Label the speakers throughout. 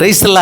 Speaker 1: பிரைஸ்ல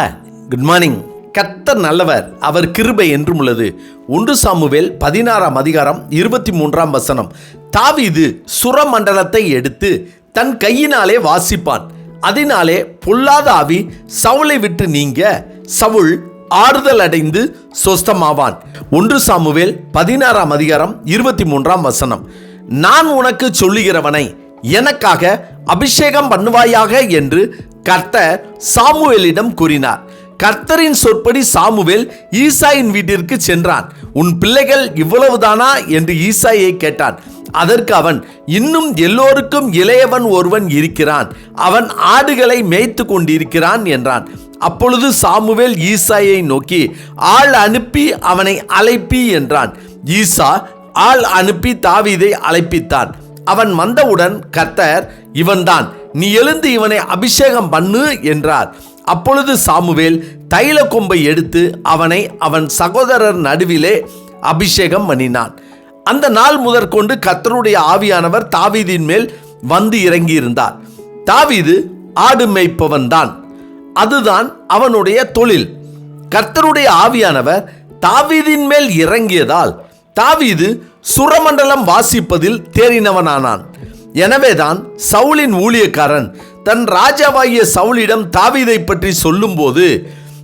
Speaker 1: good morning கத்தர் நல்லவர் அவர் கிருபை என்றும் உள்ளது. ஒன்று சாமுவேல் பதினாறாம் அதிகாரம் இருபத்தி மூன்றாம் வசனம். தாவிது சுரமண்டலத்தை எடுத்து தன் கையினாலே வாசிப்பான். அதனாலே பொல்லாத ஆவி சவுளை விட்டு நீங்க சவுள் ஆறுதல் அடைந்து சொஸ்தமாவான். ஒன்று சாமுவேல் பதினாறாம் அதிகாரம் இருபத்தி மூன்றாம் வசனம். நான் உனக்கு சொல்லுகிறவனை எனக்காக அபிஷேகம் பண்ணுவாயாக என்று கர்த்தர் சாமுவேலிடம் கூறினார். கர்த்தரின் சொற்படி சாமுவேல் ஈசாயின் வீட்டிற்கு சென்றான். உன் பிள்ளைகள் இவ்வளவுதானா? என்று ஈசாயை கேட்டான். அதற்கு அவன் இன்னும் எல்லோருக்கும் இளையவன் ஒருவன் இருக்கிறான். அவன் ஆடுகளை மேய்த்து கொண்டிருக்கிறான் என்றான். அப்பொழுது சாமுவேல் ஈசாயை நோக்கி ஆள் அனுப்பி அவனை அழைப்பி என்றான். ஈசா ஆள் அனுப்பி தாவீதை அழைப்பித்தான் அவன் வந்தவுடன் கர்த்தர் இவன்தான். நீ எழுந்து இவனை அபிஷேகம் பண்ணு என்றார். அப்பொழுது சாமுவேல் தைல கொம்பை எடுத்து அவனை அவன் சகோதரர் நடுவிலே அபிஷேகம் பண்ணினான். அந்த நாள் முதற்கொண்டு கர்த்தருடைய ஆவியானவர் தாவீதின் மேல் வந்து இறங்கியிருந்தார். தாவீது ஆடு மேய்ப்பவன்தான் அதுதான் அவனுடைய தொழில். கர்த்தருடைய ஆவியானவர் தாவீதின் மேல் இறங்கியதால் தாவீது சுரமண்டலம் வாசிப்பதில் தேறினவனானான். எனவேதான் சவுலின் ஊழியக்காரன் தன் ராஜாவாகிய சவுலிடம் தாவீதை பற்றி சொல்லும்போது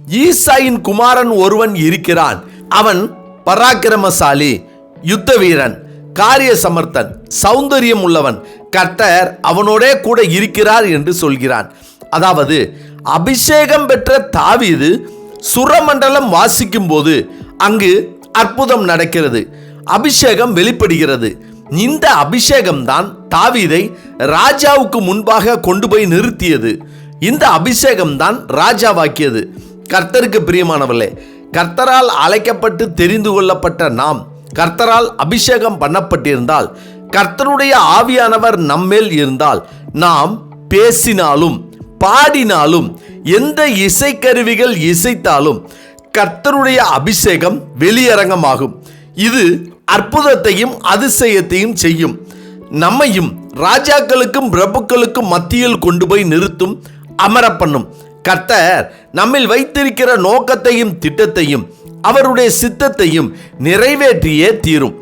Speaker 1: ஈசாயின் குமாரன் ஒருவன் இருக்கிறான். அவன் பராக்கிரமசாலி யுத்த வீரன் காரிய சமர்த்தன் சௌந்தரியம் உள்ளவன் கர்த்தர் அவனோடே கூட இருக்கிறார் என்று சொல்கிறான். அதாவது அபிஷேகம் பெற்ற தாவீது சுரமண்டலம் வாசிக்கும் போது அங்கு அற்புதம் நடக்கிறது. அபிஷேகம் வெளிப்படுகிறது. இந்த அபிஷேகம் தான் தாவீதை ராஜாவுக்கு முன்பாக கொண்டு போய் நிறுத்தியது. இந்த அபிஷேகம் தான் ராஜாவாக்கியது. கர்த்தருக்கு பிரியமானவர்களே கர்த்தரால் அழைக்கப்பட்டு தெரிந்து கொள்ளப்பட்ட நாம் கர்த்தரால் அபிஷேகம் பண்ணப்பட்டிருந்தால் கர்த்தருடைய ஆவியானவர் நம்மேல் இருந்தால் நாம் பேசினாலும் பாடினாலும் எந்த இசைக்கருவிகள் இசைத்தாலும் கர்த்தருடைய அபிஷேகம் வெளியரங்கமாகும். இது அற்புதத்தையும் அதிசயத்தையும் செய்யும். நம்மையும் ராஜாக்களுக்கும் பிரபுக்களுக்கும் மத்தியில் கொண்டு போய் நிறுத்தும் அமர பண்ணும். கர்த்தர் நம்மில் வைத்திருக்கிற நோக்கத்தையும் திட்டத்தையும் அவருடைய சித்தத்தையும் நிறைவேற்றியே தீரும்.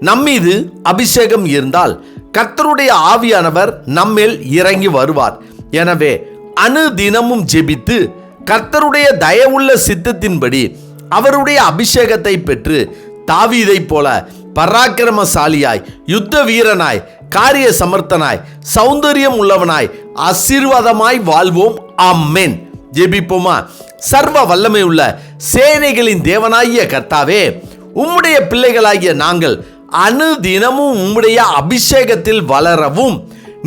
Speaker 1: நம்மீது அபிஷேகம் இருந்தால் கர்த்தருடைய ஆவியானவர் நம்மேல் இறங்கி வருவார். எனவே அணு தினமும் ஜெபித்து கர்த்தருடைய தயவுள்ள சித்தத்தின்படி அவருடைய அபிஷேகத்தை பெற்று தாவீதைப் போல பராக்கிரமசாலியாய் யுத்த வீரனாய் காரிய சமர்த்தனாய் சௌந்தரியம் உள்ளவனாய் ஆசீர்வாதமாய் வாழ்வோம். அம்மேன் ஜெபிப்போமா? சர்வ வல்லமை உள்ள சேனைகளின் தேவனாகிய கர்த்தாவே உம்முடைய பிள்ளைகளாகிய நாங்கள் அணு தினமும் உம்முடைய அபிஷேகத்தில் வளரவும்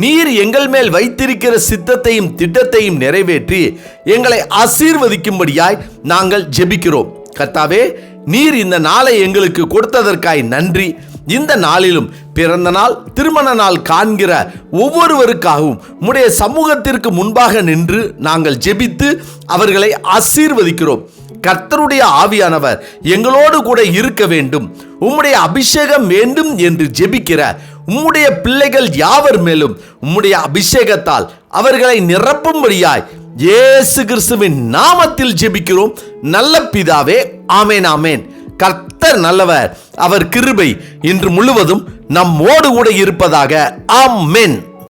Speaker 1: நீர் எங்கள் மேல் வைத்திருக்கிற சித்தத்தையும் திட்டத்தையும் நிறைவேற்றி எங்களை ஆசீர்வதிக்கும்படியாய் நாங்கள் ஜெபிக்கிறோம். கர்த்தாவே நீர் இந்த நாளை எங்களுக்கு கொடுத்ததற்காய் நன்றி. இந்த நாளிலும் பிறந்த நாள் திருமண நாள் காண்கிற ஒவ்வொருவருக்காகவும் உம்முடைய சமூகத்திற்கு முன்பாக நின்று நாங்கள் ஜெபித்து அவர்களை ஆசீர்வதிக்கிறோம். கர்த்தருடைய ஆவியானவர் எங்களோடு கூட இருக்க வேண்டும். உம்முடைய அபிஷேகம் வேண்டும் என்று ஜெபிக்கிற உம்முடைய பிள்ளைகள் யாவர் மேலும் உம்முடைய அபிஷேகத்தால் அவர்களை நிரப்பும்படியாய் இயேசு கிறிஸ்துவின் நாமத்தில் ஜெபிக்கிறோம். நல்ல பிதாவே ஆமேன் ஆமேன். கர்த்தர் நல்லவர். அவர் கிருபை இன்று முழுவதும் நம்மோடு கூட இருப்பதாக ஆமென்.